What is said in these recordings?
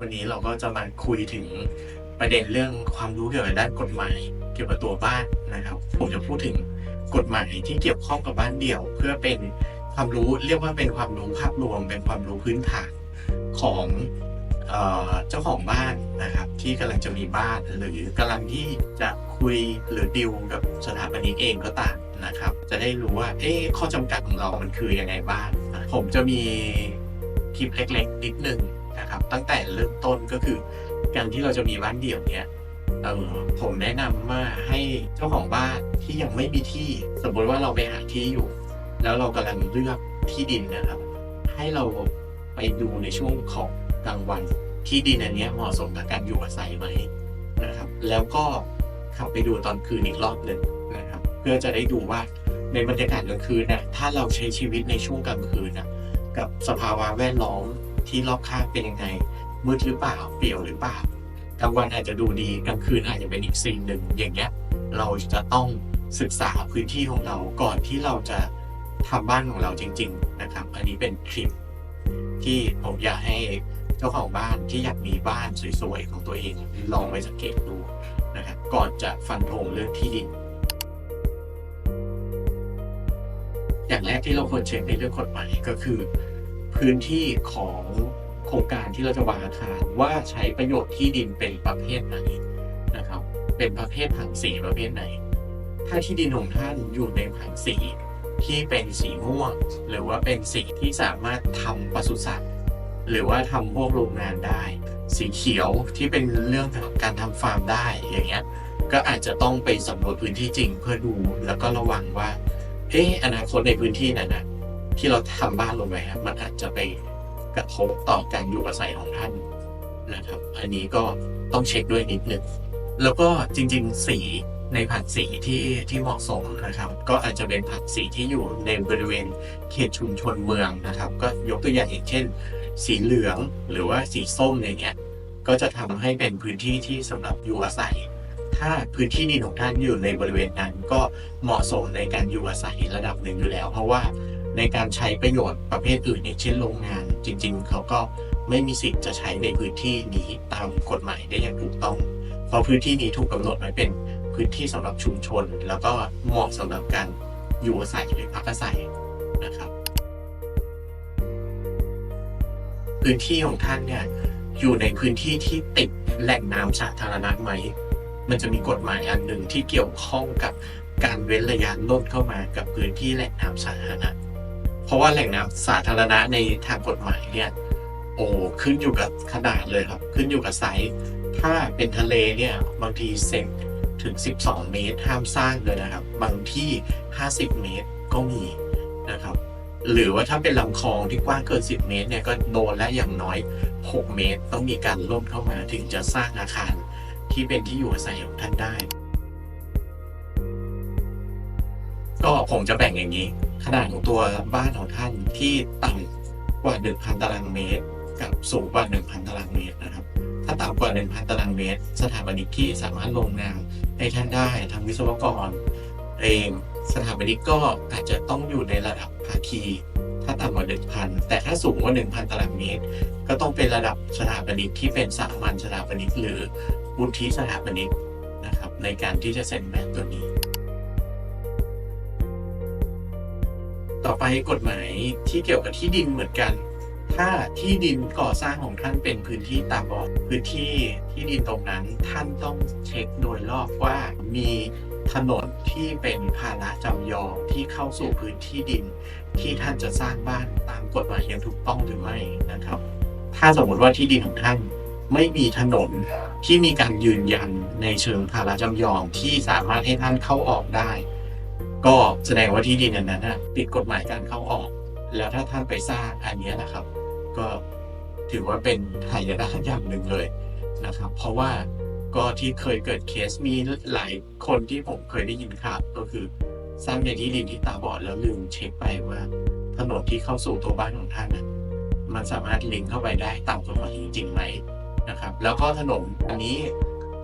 วันนี้เราก็จะมาคุยถึงประเด็นเรื่องความรู้เกี่ยวกับด้านกฎหมายเกี่ยวกับตัวบ้านนะครับ ผมจะพูดถึงกฎหมายที่เกี่ยวข้องกับบ้านเดี่ยว เพื่อเป็นความรู้เรียกว่าเป็นความรู้ภาพรวม เป็นความรู้พื้นฐานของเจ้าของบ้านนะครับ ที่กำลังจะมีบ้านหรือกำลังที่จะคุยหรือดิวกับสถาปนิกเองก็ตามนะครับ จะได้รู้ว่าเอ๊ข้อจำกัดของเรามันคือยังไงบ้างนผมจะมีคลิปเล็กๆนิดนึง นะครับ ตั้งแต่เริ่มต้นก็คือ การที่เราจะมีบ้านเดี่ยวเนี่ยเออผมแนะนำว่าให้เจ้าของบ้านที่ยังไม่มีที่ สมมติว่าเราไปหาที่อยู่ แล้วเรากำลังเลือกที่ดินนะครับ ให้เราไปดูในช่วงของกลางวันที่ดินอันนี้เหมาะสมกับการอยู่อาศัยไหมนะครับ แล้วก็ขับไปดูตอนคืนอีกรอบหนึ่งนะครับ เพื่อจะได้ดูว่าในบรรยากาศกลางคืนนะถ้าเราใช้ชีวิตในช่วงกลางคืนนะกับสภาวะแวดล้อม ที่รอบข้างเป็นยังไงมืดหรือเปล่าเปลี่ยวหรือเปล่ากลางวันอาจจะดูดีกลางคืนอาจจะเป็นอีกสิ่งหนึ่งอย่างเงี้ยเราจะต้องศึกษาพื้นที่ของเราก่อนที่เราจะทำบ้านของเราจริง ๆ นะครับ อันนี้เป็นทริปที่ผมอยากให้เจ้าของบ้านที่อยากมีบ้านสวยๆของตัวเองลองไปสังเกตดูนะครับก่อนจะฟันธงเรื่องที่ดิน อย่างแรกที่เราควรเช็คในเรื่องกฎหมายก็คือ พื้นที่ของโครงการที่เราจะวางอาคารว่าใช้ประโยชน์ที่ดินเป็นประเภทไหนนะครับ เป็นประเภทผังสีประเภทไหน ถ้าที่ดินของท่านอยู่ในผังสีที่เป็นสีม่วง หรือว่าเป็นสีที่สามารถทำปศุสัตว์ หรือว่าทำพวกโรงงานได้ สีเขียวที่เป็นเรื่องของการทำฟาร์มได้อย่างเงี้ยก็อาจจะต้องไปสำรวจพื้นที่จริงเพื่อดูแล้วก็ระวังว่าเอ๊ะอนาคตในพื้นที่นั้นนะ ที่เราทำบ้านลงไปครับมันอาจจะไปกระทบต่อการอยู่อาศัยของท่านนะครับ อันนี้ก็ต้องเช็คด้วยนิดนึงแล้วก็จริงๆสีในผักสีที่ที่เหมาะสมนะครับ ก็อาจจะเป็นผักสีที่อยู่ในบริเวณเขตชุมชนเมืองนะครับ ก็ยกตัวอย่างอย่างเช่น สีเหลืองหรือว่าสีส้มอย่างเงี้ยก็จะทำให้เป็นพื้นที่ที่สำหรับอยู่อาศัย ถ้าพื้นที่ดินของท่านอยู่ในบริเวณนั้นก็เหมาะสมในการอยู่อาศัยระดับหนึ่งอยู่แล้ว เพราะว่า ในการใช้ประโยชน์ประเภทอื่นอย่างเช่นโรงงาน จริง ๆ เขาก็ไม่มีสิทธิ์จะใช้ในพื้นที่นี้ตามกฎหมายได้อย่างถูกต้อง เพราะพื้นที่นี้ถูกกำหนดไว้เป็นพื้นที่สำหรับชุมชน แล้วก็เหมาะสำหรับการอยู่อาศัยหรือพักอาศัยนะครับ พื้นที่ของท่านเนี่ยอยู่ในพื้นที่ที่ติดแหล่งน้ำสาธารณะไหม มันจะมีกฎหมายอันหนึ่งที่เกี่ยวข้องกับการเว้นระยะลดเข้ามากับพื้นที่แหล่งน้ำสาธารณะ เพราะว่าแหล่งน้ำสาธารณะในทางกฎหมายเนี่ยโอ้ขึ้นอยู่กับขนาดเลยครับ ขึ้นอยู่กับไซส์ถ้าเป็นทะเลเนี่ยบางทีเซนถึง 12 เมตรห้ามสร้างเลยนะครับ บางที่ 50 เมตรก็มีนะครับ หรือว่าถ้าเป็นลำคลองที่กว้างเกิน 10 เมตรเนี่ยก็โดนและอย่างน้อย 6 เมตร ต้องมีการล่นเข้ามาถึงจะสร้างอาคารที่เป็นที่อยู่อาศัยของท่านได้ ก็ผมจะแบ่งอย่างนี้ ขนาดของตัวบ้านของท่านที่ต่ำกว่า 1,000 ตารางเมตร กับสูงกว่า 1,000 ตารางเมตรนะครับ ถ้าต่ำกว่า 1,000 ตารางเมตร สถาปนิกที่สามารถลงนามให้ท่านได้ทางวิศวกรเองสถาปนิกก็อาจจะต้องอยู่ในระดับภาคี ถ้าต่ำกว่า 1,000 แต่ถ้าสูงกว่า 1,000 ตารางเมตร ก็ต้องเป็นระดับสถาปนิกที่เป็นสามัญสถาปนิกหรือวุฒิสถาปนิกนะครับในการที่จะเซ็นแบบตัวนี้ ต่อไปกฎหมายที่เกี่ยวกับที่ดินเหมือนกัน ถ้าที่ดินก่อสร้างของท่านเป็นพื้นที่ตาบอดพื้นที่ที่ดินตรงนั้นท่านต้องเช็คโดยรอบว่ามีถนนที่เป็นภาระจำยอมที่เข้าสู่พื้นที่ดิน ที่ท่านจะสร้างบ้านตามกฎหมายอย่างถูกต้องหรือไม่นะครับ ถ้าสมมติว่าที่ดินของท่านไม่มีถนนที่มีการยืนยันในเชิงภาระจำยอมที่สามารถให้ท่านเข้าออกได้ ก็แสดงว่าที่ดินอันนั้นนะติดกฎหมายการเข้าออก แล้วถ้าท่านไปสร้างอันนี้นะครับ ก็ถือว่าเป็นหายนะอย่างหนึ่งเลยนะครับ เพราะว่าก็ที่เคยเกิดเคสมีหลายคนที่ผมเคยได้ยินข่าวก็คือสร้างในที่ดินที่ตาบอดแล้วลืมเช็คไปว่าถนนที่เข้าสู่ตัวบ้านของท่านนะมันสามารถลิงก์เข้าไปได้ตามกฎหมายจริงไหมนะครับ แล้วก็ถนนอันนี้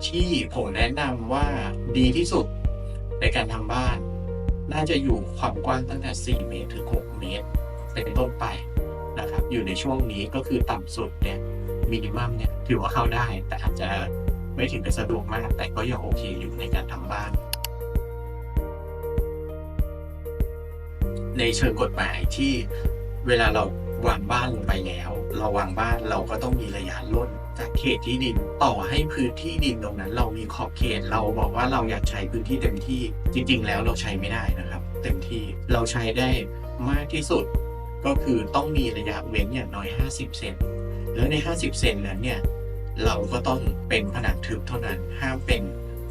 ที่ผมแนะนำว่าดีที่สุดในการทำบ้าน น่าจะอยู่ความกว้างตั้งแต่ 4 เมตรถึง 6 เมตร เป็นต้นไปนะครับ อยู่ในช่วงนี้ก็คือต่ำสุดเนี่ยมินิมัมเนี่ยถือว่าเข้าได้ แต่อาจจะไม่ถึงกับสะดวกมาก แต่ก็ยังโอเคอยู่ในการทำบ้าน ในเชิงกฎหมายที่เวลาเรา วางบ้านลงไปแล้ว เราวางบ้านเราก็ต้องมีระยะร่นจากเขตที่ดินต่อให้พื้นที่ดินตรงนั้น เรามีขอบเขตเราบอกว่าเราอยากใช้พื้นที่เต็มที่จริง ๆ แล้วเราใช้ไม่ได้นะครับ เต็มที่เราใช้ได้มากที่สุด ก็คือต้องมีระยะเว้นอย่างน้อย 50 เซนแล้วใน 50 เซนนั้นเนี่ยเราก็ต้องเป็นผนังทึบเท่านั้นห้ามเป็น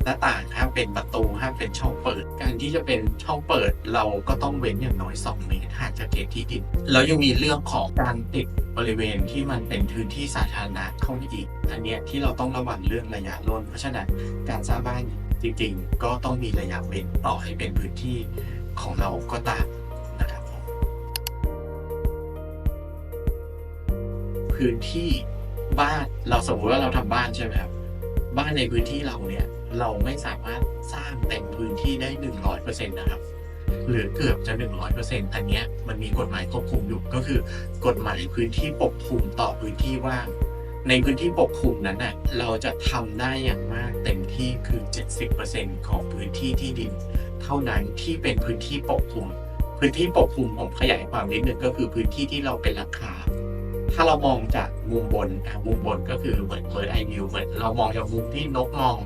หน้าต่างห้ามเป็นประตูห้ามเป็นช่องเปิด การที่จะเป็นช่องเปิดเราก็ต้องเว้นอย่างน้อย 2 เมตรห่างจากเขตที่ดินแล้วยังมีเรื่องของการติดบริเวณที่มันเป็นพื้นที่สาธารณะเข้ามาอีกอันเนี้ยที่เราต้องระวังเรื่องระยะร่นเพราะฉะนั้นการสร้างบ้านจริงๆ ก็ต้องมีระยะเว้นต่อให้เป็นพื้นที่ของเราก็ตามนะครับผมพื้นที่บ้านเราสมมติว่าเราทำบ้านใช่ไหมครับ บ้านในพื้นที่เราเนี่ย เราไม่สามารถสร้างเต็มพื้นที่ได้หนึ่งร้อยเปอร์เซ็นต์นะครับ หรือเกือบจะหนึ่งร้อยเปอร์เซ็นต์อันเนี้ยมันมีกฎหมายควบคุมอยู่ก็คือกฎหมายพื้นที่ปกคลุมต่อพื้นที่ว่าง ในพื้นที่ปกคลุมนั้นน่ะเราจะทำได้อย่างมากเต็มที่คือ 70%ของพื้นที่ที่ดิน เท่านั้นที่เป็นพื้นที่ปกคลุม พื้นที่ปกคลุมผมขยายความนิดนึงก็คือพื้นที่ที่เราเป็นราคา ถ้าเรามองจากมุมบนอะมุมบนก็คือเหมือนเ i ิร์ดไอวิวเหมือนเรามองจากมุมที่นกมอง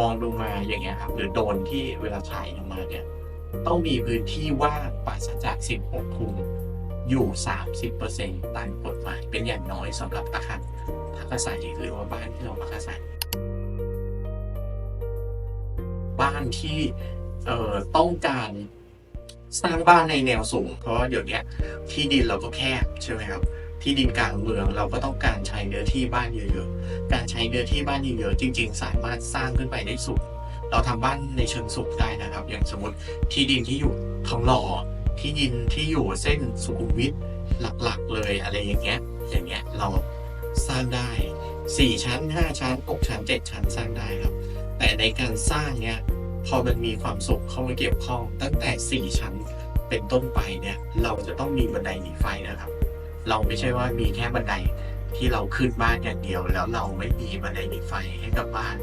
มองลงมาอย่างเงี้ยครับหรือโดนที่เวลาถ่ายลงมาเนี่ยต้องมีพื้นที่ว่างปราศจากสิ่งปกคลุมอยู่ 30%ตามกฎหมายเป็นอย่างน้อยสำหรับอาคารพักอาศัยหรือว่าบ้านที่เราพักอาศัยบ้านที่เอ่อต้องการสร้างบ้านในแนวสูง เพราะเดี๋ยวนี้ที่ดินเราก็แคบใช่ไหมครับ ที่ดินกลางเมือง เราก็ต้องการใช้เนื้อที่บ้านเยอะๆ การใช้เนื้อที่บ้านเยอะๆจริง ๆ สามารถสร้างขึ้นไปได้สูงเราทำบ้านในเชิงสุขได้นะครับ อย่างสมมติที่ดินที่อยู่ทองหล่อที่ดินที่อยู่เส้นสุขุมวิทหลักๆ เลยอะไรอย่างเงี้ยอย่างเงี้ยเราสร้างได้ 4 ชั้น 5 ชั้น 6 ชั้น 7 ชั้นสร้างได้ครับ แต่ในการสร้างเนี้ยพอมันมีความสุขเข้ามาเกี่ยวข้อง ตั้งแต่ 4 ชั้นเป็นต้นไปเนี่ยเราจะต้องมีบันไดหนีไฟนะครับ เราไม่ใช่ว่ามีแค่บันไดที่เราขึ้นบ้านอย่างเดียว แล้วเราไม่มีบันไดหนีไฟให้กับบ้าน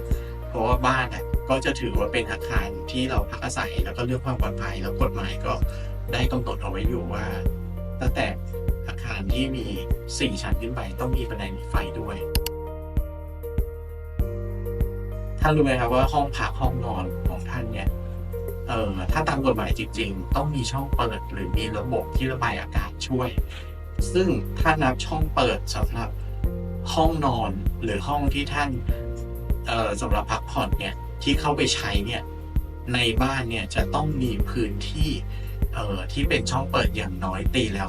เพราะว่าบ้านน่ะก็จะถือว่าเป็นอาคารที่เราพักอาศัยแล้วก็เรื่องความปลอดภัยแล้วกฎหมายก็ได้กำหนดเอาไว้อยู่ว่า ตั้งแต่อาคารที่มี4ชั้นขึ้นไปต้องมีบันไดหนีไฟด้วยท่านรู้ไหมครับว่าห้องพักห้องนอนของท่านเนี่ยเอ่อถ้าตามกฎหมายจริง ๆ ต้องมีช่องเปิดหรือมีระบบที่ระบายอากาศช่วย ซึ่งถ้านับช่องเปิดสำหรับห้องนอนหรือห้องที่ท่านสำหรับพักผ่อนเนี่ยที่เข้าไปใช้เนี่ยในบ้านเนี่ยจะต้องมีพื้นที่ที่เป็นช่องเปิดอย่างน้อยตีแล้ว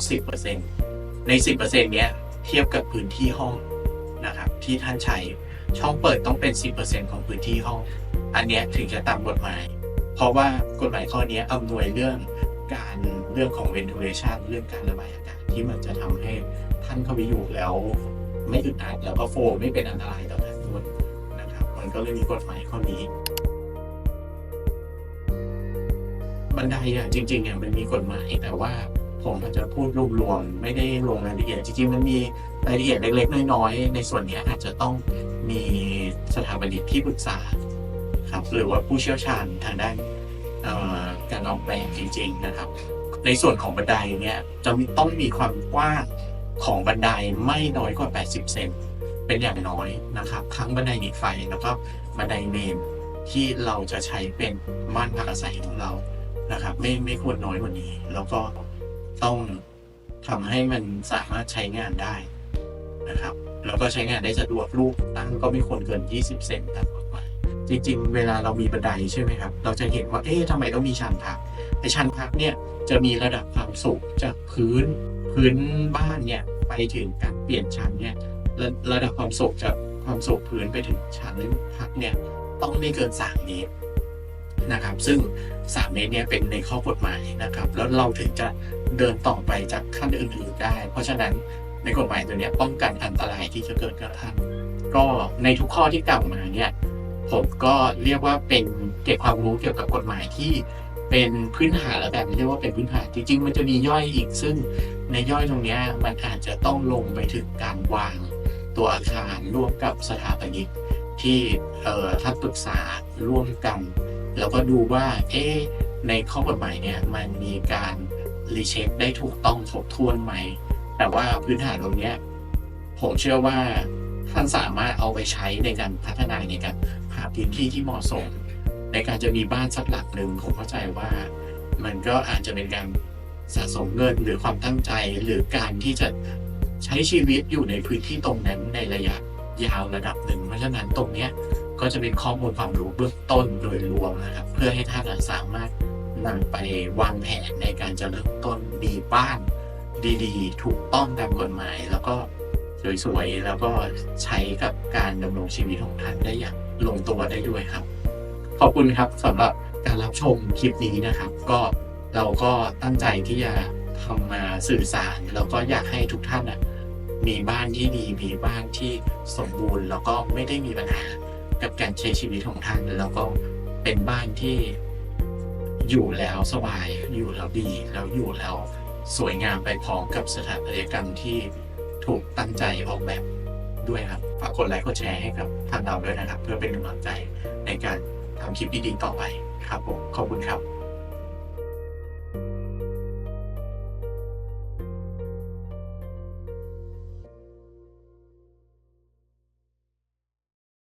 10%ใน 10%เนี้ยเทียบกับพื้นที่ห้องนะครับที่ท่านใช้ช่องเปิดต้องเป็น 10%ของพื้นที่ห้อง อันเนี้ยถึงจะตามกฎหมาย เพราะว่ากฎหมายข้อนี้อำนวยเรื่องการเรื่องของ ventilation เรื่องการระบายอากาศ ที่มันจะทำให้ท่านเข้าไปอยู่แล้ว ไม่อึดอัดแล้วก็โฟมไม่เป็นอันตรายต่อท่านด้วยนะครับ มันก็เลยมีกฎหมายข้อนี้ บันไดอะจริงๆอะมันมีกฎหมายแต่ว่าผมอาจจะพูดรวมๆไม่ได้ลงรายละเอียดจริงๆมันมีรายละเอียดเล็กๆ น้อยๆ ในส่วนนี้อาจจะต้องมีสถาปนิกที่ปรึกษาครับหรือว่าผู้เชี่ยวชาญทางด้านการออกแบบจริง ๆ นะครับ ในส่วนของบันไดเนี่ยจะมีต้องมีความกว้างของบันไดไม่น้อยกว่า 80 เซนเป็นอย่างน้อยนะครับ ทั้งบันไดหนีไฟแล้วก็บันไดเมนที่เราจะใช้เป็นม่านพักอาศัยของเรานะครับ ไม่ไม่ควรน้อยกว่านี้ แล้วก็ต้องทำให้มันสามารถใช้งานได้นะครับ แล้วก็ใช้งานได้สะดวกลูกตั้งก็ไม่ควรเกิน 20 เซนตามกฎหมาย จริง ๆ เวลาเรามีบันไดใช่ไหมครับ เราจะเห็นว่า เอ๊ะทำไมต้องมีชันพักไอชันพักเนี่ยจะมีระดับความสูงจากพื้นพื้นบ้านเนี่ยไปถึงการเปลี่ยนชั้นเนี่ยระระดับความสูงจากความสูงพื้นไปถึงชั้นพักเนี่ยต้องไม่เกิน3เมตรนะครับ ซึ่ง3เมตรเนี่ยเป็นในข้อกฎหมายนะครับ แล้วเราถึงจะเดินต่อไปจากขั้นอื่นๆได้ เพราะฉะนั้นในกฎหมายตัวเนี้ยป้องกันอันตรายที่จะเกิดกับท่านก็ในทุกข้อที่กล่าวมาเนี่ย ผมก็เรียกว่าเป็นเก็บความรู้เกี่ยวกับกฎหมายที่เป็นพื้นฐานแล้วกันเรียกว่าเป็นพื้นฐานจริงๆ มันจะมีย่อยอีกซึ่งในย่อยตรงนี้มันอาจจะต้องลงไปถึงการวางตัวอาคารร่วมกับสถาปนิกที่เอ่อท่านปรึกษาร่วมกัน แล้วก็ดูว่าเอ๊ะในข้อกฎหมายเนี่ยมันมีการรีเช็คได้ถูกต้องครบถ้วนไหม แต่ว่าพื้นฐานตรงนี้ผมเชื่อว่าท่านสามารถเอาไปใช้ในการพัฒนาในการ หาพื้นที่ที่เหมาะสม ในการจะมีบ้านสักหลักหนึ่งผมเข้าใจว่ามันก็อาจจะเป็นการสะสมเงินหรือความตั้งใจหรือการที่จะใช้ชีวิตอยู่ในพื้นที่ตรงนั้นในระยะยาวระดับหนึ่ง เพราะฉะนั้นตรงเนี้ยก็จะเป็นข้อมูลความรู้เบื้องต้นโดยรวมนะครับ เพื่อให้ท่านสามารถนำไปวางแผนในการจะเริ่มต้นมีบ้านดีๆ ถูกต้องตามกฎหมาย แล้วก็สวยๆแล้วก็ใช้กับการดำรงชีวิตของท่านได้อย่าง ลงตัวได้ด้วยครับ ขอบคุณครับสำหรับการรับชมคลิปนี้นะครับ ก็เราก็ตั้งใจที่จะทำมาสื่อสารแล้วก็อยากให้ทุกท่านนะมีบ้านที่ดีมีบ้านที่สมบูรณ์ แล้วก็ไม่ได้มีปัญหากับการใช้ชีวิตของท่านแล้วก็เป็นบ้านที่อยู่แล้วสบาย อยู่แล้วดี แล้วอยู่แล้วสวยงามไปพร้อมกับสถาปัตยกรรมที่ถูกตั้งใจออกแบบ ด้วยครับฝากกดไลค์กดแชร์ให้กับทางเราด้วยนะครับ เพื่อเป็นกำลังใจในการทำคลิปดีๆต่อไปครับผมขอบคุณครับ